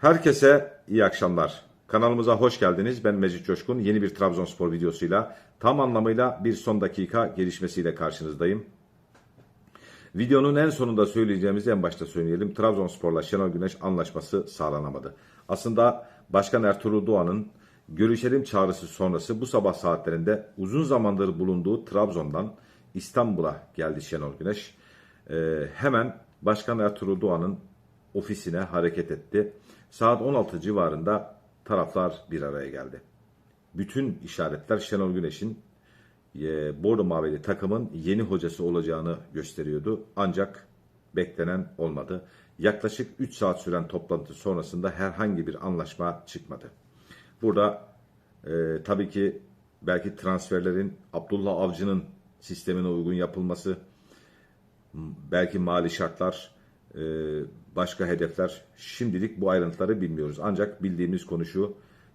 Herkese iyi akşamlar. Kanalımıza hoş geldiniz. Ben Mecit Coşkun. Yeni bir Trabzonspor videosuyla tam anlamıyla bir son dakika gelişmesiyle karşınızdayım. Videonun en sonunda söyleyeceğimizi en başta söyleyelim. Trabzonspor'la Şenol Güneş anlaşması sağlanamadı. Aslında Başkan Ertuğrul Doğan'ın görüşelim çağrısı sonrası bu sabah saatlerinde uzun zamandır bulunduğu Trabzon'dan İstanbul'a geldi Şenol Güneş. Ee, hemen Başkan Ertuğrul Doğan'ın ofisine hareket etti. Saat 16 civarında taraflar bir araya geldi. Bütün işaretler Şenol Güneş'in e, Bordo Mavili takımın yeni hocası olacağını gösteriyordu. Ancak beklenen olmadı. Yaklaşık 3 saat süren toplantı sonrasında herhangi bir anlaşma çıkmadı. Burada e, tabii ki belki transferlerin Abdullah Avcı'nın sistemine uygun yapılması, belki mali şartlar, başka hedefler şimdilik bu ayrıntıları bilmiyoruz. Ancak bildiğimiz konu şu,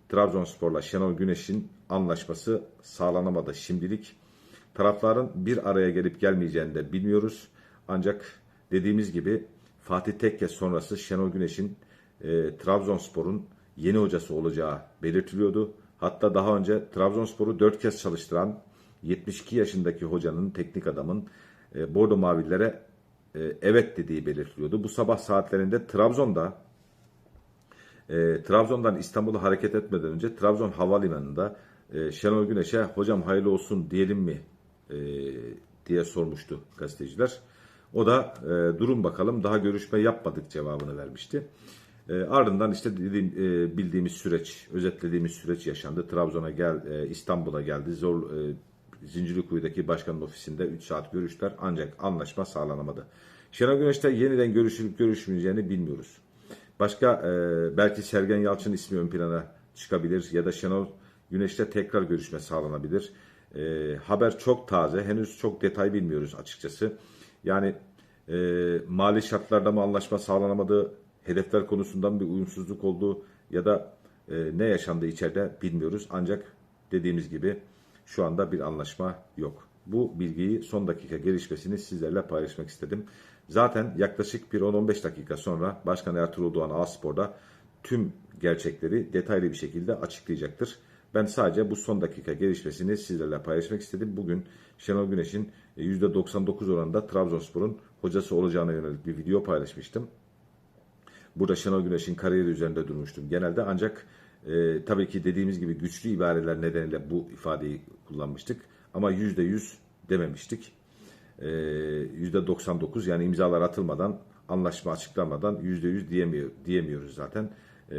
Trabzonspor'la Şenol Güneş'in anlaşması sağlanamadı şimdilik. Tarafların bir araya gelip gelmeyeceğini de bilmiyoruz. Ancak dediğimiz gibi Fatih Tekke sonrası Şenol Güneş'in e, Trabzonspor'un yeni hocası olacağı belirtiliyordu. Hatta daha önce Trabzonspor'u 4 kez çalıştıran 72 yaşındaki hocanın, teknik adamın e, Bordo Mavililere e, evet dediği belirtiliyordu. Bu sabah saatlerinde Trabzon'da e, Trabzon'dan İstanbul'a hareket etmeden önce Trabzon Havalimanı'nda e, Şenol Güneş'e hocam hayırlı olsun diyelim mi e, diye sormuştu gazeteciler. O da e, durum bakalım daha görüşme yapmadık cevabını vermişti. E, ardından işte dediğim, e, bildiğimiz süreç, özetlediğimiz süreç yaşandı. Trabzon'a gel, e, İstanbul'a geldi. Zor e, Zincirlikuyu'daki başkanın ofisinde 3 saat görüştüler ancak anlaşma sağlanamadı. Şenol Güneş'te yeniden görüşülüp görüşmeyeceğini bilmiyoruz. Başka e, belki Sergen Yalçın ismi ön plana çıkabilir ya da Şenol Güneş'te tekrar görüşme sağlanabilir. E, haber çok taze, henüz çok detay bilmiyoruz açıkçası. Yani e, mali şartlarda mı anlaşma sağlanamadı, hedefler konusundan bir uyumsuzluk oldu ya da e, ne yaşandı içeride bilmiyoruz. Ancak dediğimiz gibi şu anda bir anlaşma yok. Bu bilgiyi son dakika gelişmesini sizlerle paylaşmak istedim. Zaten yaklaşık bir 10-15 dakika sonra Başkan Ertuğrul Doğan A-Spor'da tüm gerçekleri detaylı bir şekilde açıklayacaktır. Ben sadece bu son dakika gelişmesini sizlerle paylaşmak istedim. Bugün Şenol Güneş'in %99 oranında Trabzonspor'un hocası olacağına yönelik bir video paylaşmıştım. Burada Şenol Güneş'in kariyeri üzerinde durmuştum genelde ancak e, tabii ki dediğimiz gibi güçlü ibareler nedeniyle bu ifadeyi kullanmıştık. Ama %100 dememiştik. E, %99 yani imzalar atılmadan, anlaşma açıklanmadan %100 diyemiyor, diyemiyoruz zaten. E,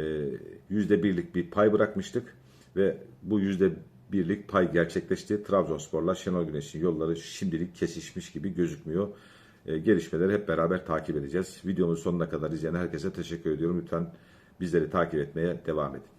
%1'lik bir pay bırakmıştık ve bu %1'lik pay gerçekleşti. Trabzonspor'la Şenol Güneş'in yolları şimdilik kesişmiş gibi gözükmüyor. E, gelişmeleri hep beraber takip edeceğiz. Videomuzun sonuna kadar izleyen herkese teşekkür ediyorum. Lütfen bizleri takip etmeye devam edin.